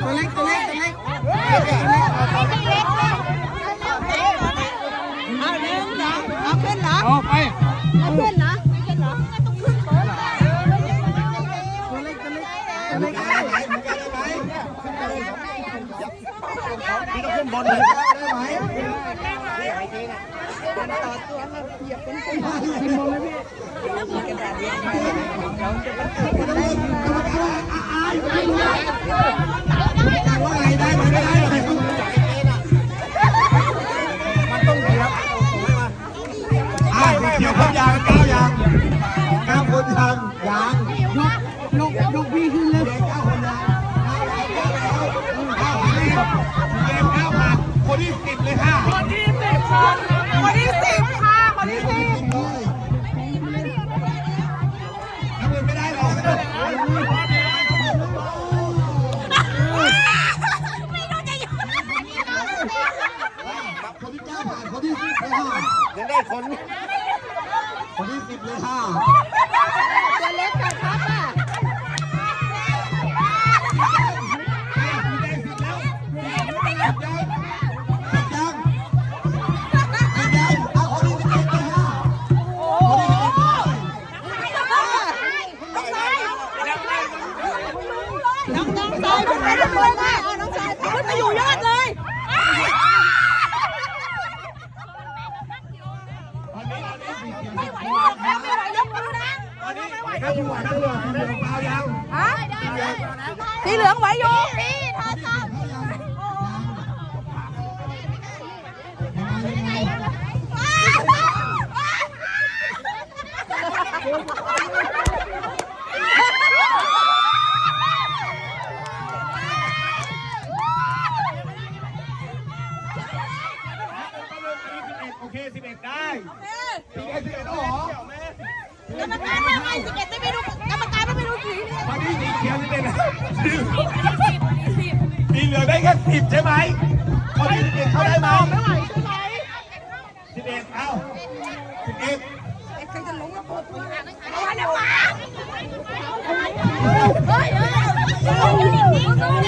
ตัวเล็กตัวเล็กตัวเล็กเอาหนึ่งเหรอเอาขึ้นเหรอเอาไปเอาขึ้นเหรอขึ้นเหรอต้องขึ้นก่อนตัวเล็กตัวเล็กตัวเล็กได้ไหมเหมือนกันได้ไหมพี่ต้องขึ้นบนเลยไที่สิบเลยค่ะคนที่สิบค่ะคนที่สิบค่ะคนที่สิบเลยทำเงินไม่ได้หรอกไม่รู้จะอยู่คนที่เก้าผ่านคนที่สิบเลยค่ะยังได้คน คนที่สิบเลยค่ะตัวเล็กกับ ไม่ไหวแล้วไม่ไหวยกมือนะครับคุณหวาครับคุณหวานเปล่ายังฮะสีเหลืองไหวอยู่พี่ทาทาโอเคสิบเอ็ดได้ สิบเอ็ดสิบเอ็ดหรอกรรมการว่าไงสิบเอ็ดไม่รู้กรรมการไม่รู้สีเนี่ยตอนนี้สีเขียวสิบเอ็ดสีเหลืองได้แค่สิบใช่ไหมคนที่สิบเอ็ดเข้าได้ไหมไม่ไหวใช่ไหมสิบเอ็ดเอ้าสิบเอ็ดเอาเดี๋ยวมาเฮ้ยเฮ้ย